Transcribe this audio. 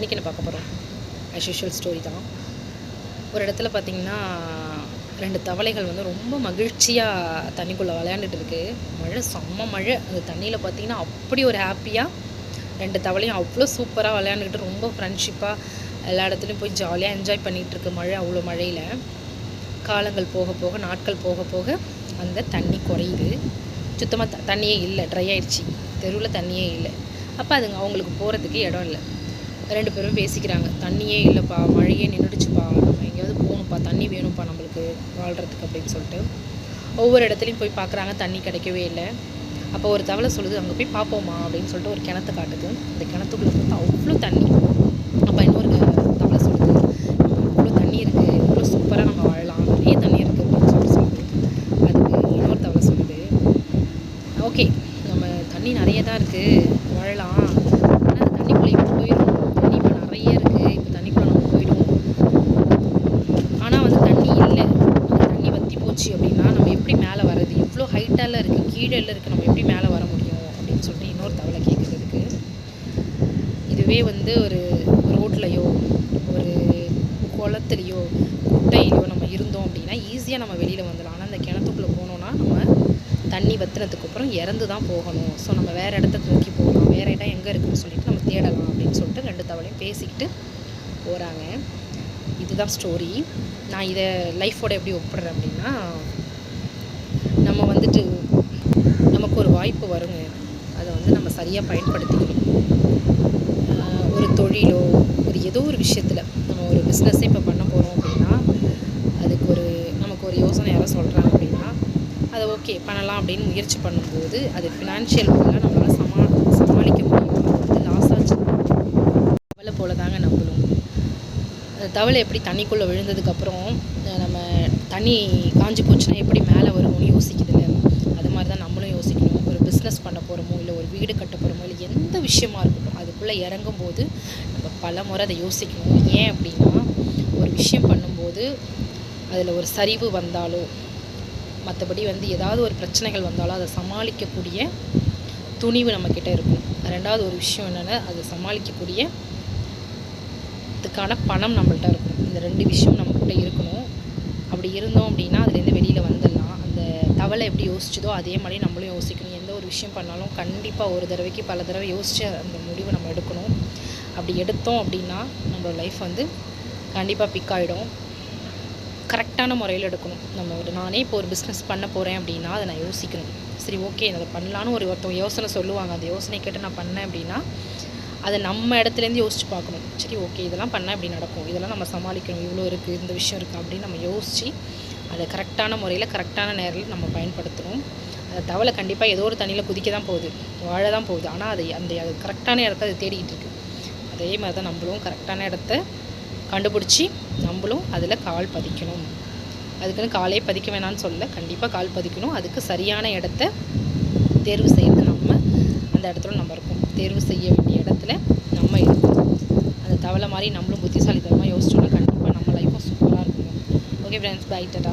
இன்றைக்கி என்ன பார்க்க போகிறோம் ஆஸ் யூஷுவல் ஸ்டோரி தான். ஒரு இடத்துல பார்த்திங்கன்னா ரெண்டு தவளைகள் வந்து ரொம்ப மகிழ்ச்சியாக தண்ணிக்குள்ளே விளையாண்டுட்டு இருக்கு. மழை செம்ம மழை. அந்த தண்ணியில் பார்த்திங்கன்னா அப்படி ஒரு ஹாப்பியாக ரெண்டு தவளையும் அவ்வளோ சூப்பராக விளையாண்டுக்கிட்டு ரொம்ப ஃப்ரெண்ட்ஷிப்பாக எல்லா இடத்துலையும் போய் ஜாலியாக என்ஜாய் பண்ணிகிட்ருக்கு மழை அவ்வளோ மழையில். காலங்கள் போக போக நாட்கள் போக போக அந்த தண்ணி குறையுது. சுத்தமாக த தண்ணியே இல்லை ட்ரை ஆயிடுச்சு. தெருவில் தண்ணியே இல்லை. அப்போ அதுங்க அவங்களுக்கு போகிறதுக்கு இடம் இல்லை. ரெண்டு பேரும் பேசிக்கிறாங்க. தண்ணியே இல்லைப்பா மழையே நின்றுடுச்சுப்பா நம்ம எங்கேயாவது போகணும்ப்பா தண்ணி வேணும்ப்பா நம்மளுக்கு வாழ்கிறதுக்கு அப்படின்னு சொல்லிட்டு. ஒவ்வொரு இடத்துலையும் போய் பார்க்குறாங்க தண்ணி கிடைக்கவே இல்லை. அப்போ ஒரு தவளை சொல்லுது அங்கே போய் பார்ப்போமா அப்படின்னு சொல்லிட்டு ஒரு கிணத்து காட்டுது. அந்த கிணத்துக்குள்ளே பார்த்தா அவ்வளோ தண்ணி. அப்போ இன்னொரு தவளை சொல்லுது இவ்வளோ தண்ணி இருக்குது இவ்வளோ சூப்பராக நம்ம வாழலாம் நிறைய தண்ணி இருக்குது அப்படின்னு சொல்லிட்டு சொல்லுது. அதுக்கு இன்னொரு தவளை சொல்லுது ஓகே நம்ம தண்ணி நிறைய தான் இருக்குது வாழலாம் ஆனால் அந்த தண்ணிக்குள்ளே இப்போ போயிடும் தண்ணி இப்போ நிறைய இருக்குது இப்போ தண்ணிக்குள்ளே நம்ம போயிடும் ஆனால் வந்து தண்ணி இல்லை அந்த தண்ணி வற்றி போச்சு அப்படின்னா நம்ம எப்படி மேலே வர்றது மேலே இருக்குது கீழே இருக்குது நம்ம எப்படி மேலே வர முடியும் அப்படின்னு சொல்லிட்டு இன்னொரு தவளை கேட்குறதுக்கு இதுவே வந்து ஒரு ரோட்லையோ ஒரு குளத்துலையோ குட்டையிலையோ நம்ம இருந்தோம் அப்படின்னா ஈஸியாக நம்ம வெளியில் வந்துடலாம். ஆனால் அந்த கிணத்துக்குள்ளே போனோன்னா நம்ம தண்ணி வத்தினதுக்கு அப்புறம் இறந்து தான் போகணும். ஸோ நம்ம வேறு இடத்த தூக்கி போகலாம். வேறு இடம் எங்கே இருக்குன்னு சொல்லிட்டு நம்ம தேடலாம் அப்படின்னு சொல்லிட்டு ரெண்டு தவளையும் பேசிக்கிட்டு போகிறாங்க இதுதான் ஸ்டோரி நான் இதை லைஃபோட எப்படி ஒப்புடுறேன் அப்படின்னா வந்துட்டு நமக்கு ஒரு வாய்ப்பு வருங்க. அதை வந்து நம்ம சரியாக பயன்படுத்திக்கணும். ஒரு தொழிலோ ஒரு ஏதோ ஒரு விஷயத்தில் நம்ம ஒரு பிஸ்னஸே இப்போ பண்ண போகிறோம் அப்படின்னா அதுக்கு ஒரு நமக்கு ஒரு யோசனை யாரோ சொல்கிறாங்க அப்படின்னா அதை ஓகே பண்ணலாம் அப்படின்னு முயற்சி பண்ணும்போது அது ஃபினான்ஷியல் ஃபுல்லாக நம்மளால் சமா சமாளிக்க முடியும். அது வந்து லாஸ் ஆச்சு. தவளை போல தாங்க நம்மளும் அந்த தவளை எப்படி தண்ணிக்குள்ளே விழுந்ததுக்கப்புறம் நம்ம தண்ணி காஞ்சி போச்சுன்னா எப்படி மேலே வரும்னு யோசிக்குதுல்ல அது மாதிரி தான் நம்மளும் யோசிக்கணும். ஒரு பிஸ்னஸ் பண்ண போகிறோமோ இல்லை ஒரு வீடு கட்ட போகிறோமோ இல்லை எந்த விஷயமா இருக்கட்டும் அதுக்குள்ளே இறங்கும்போது நம்ம பல முறை அதை யோசிக்கணும். ஏன் அப்படின்னா ஒரு விஷயம் பண்ணும்போது அதில் ஒரு சரிவு வந்தாலோ மற்றபடி வந்து ஏதாவது ஒரு பிரச்சனைகள் வந்தாலும் அதை சமாளிக்கக்கூடிய துணிவு நம்மக்கிட்ட இருக்கும் ரெண்டாவது ஒரு விஷயம் என்னென்னா அதை சமாளிக்கக்கூடிய அதுக்கான பணம் நம்மள்ட்ட இருக்கும் இந்த ரெண்டு விஷயம் நம்மக்கிட்ட இருக்கணும். அப்படி இருந்தோம் அப்படின்னா அதுலேருந்து வெளியில் வந்துடலாம். அந்த தவளை எப்படி யோசிச்சதோ அதே மாதிரி நம்மளும் யோசிக்கணும். எந்த ஒரு விஷயம் பண்ணாலும் கண்டிப்பாக ஒரு தடவைக்கு பல தடவை யோசித்து அந்த முடிவை நம்ம எடுக்கணும். அப்படி எடுத்தோம் அப்படின்னா நம்மளோட லைஃப் வந்து கண்டிப்பாக பிக் ஆகிடும் கரெக்டான முறையில் எடுக்கணும். நம்ம ஒரு நானே இப்போ ஒரு பிஸ்னஸ் பண்ண போகிறேன் அப்படின்னா அதை நான் யோசிக்கணும். சரி ஓகே அதை பண்ணலான்னு ஒரு ஒருத்தவங்க யோசனை சொல்லுவாங்க. அந்த யோசனை கேட்டு நான் பண்ணேன் அப்படின்னா அதை நம்ம இடத்துலேருந்து யோசிச்சு பார்க்கணும். சரி ஓகே இதெல்லாம் பண்ணால் இப்படி நடக்கும். இதெல்லாம் நம்ம சமாளிக்கணும். இவ்வளோ இருக்குது இந்த விஷயம் இருக்குது அப்படின்னு நம்ம யோசித்து அதை கரெக்டான முறையில் கரெக்டான நேரில் நம்ம பயன்படுத்தணும் அந்த தவளை கண்டிப்பாக ஏதோ ஒரு தண்ணியில் குதிக்க தான் போகுது. வாழ தான் போகுது. ஆனால் அது அந்த அது கரெக்டான இடத்த அது தேடிக்கிட்டு இருக்குது அதே மாதிரி தான் நம்மளும் கரெக்டான இடத்த கண்டுபிடிச்சி நம்மளும் அதில் கால் பதிக்கணும். அதுக்குன்னு காலே பதிக்க வேணாம்னு சொல்ல கண்டிப்பாக கால் பதிக்கணும். அதுக்கு சரியான இடத்த தேர்வு செய்கிறது நம்ம அந்த இடத்துல நம்ம இருக்கோம். தேர்வு செய்ய வேண்டிய இடத்துல நம்ம இருக்கோம் அந்த தவளை மாதிரி நம்மளும் புத்திசாலித்தனமாக யோசிச்சோம்னா கண்டிப்பாக நம்ம லைஃப்பும் சூப்பராக இருக்கும். Okay friends by ta-ta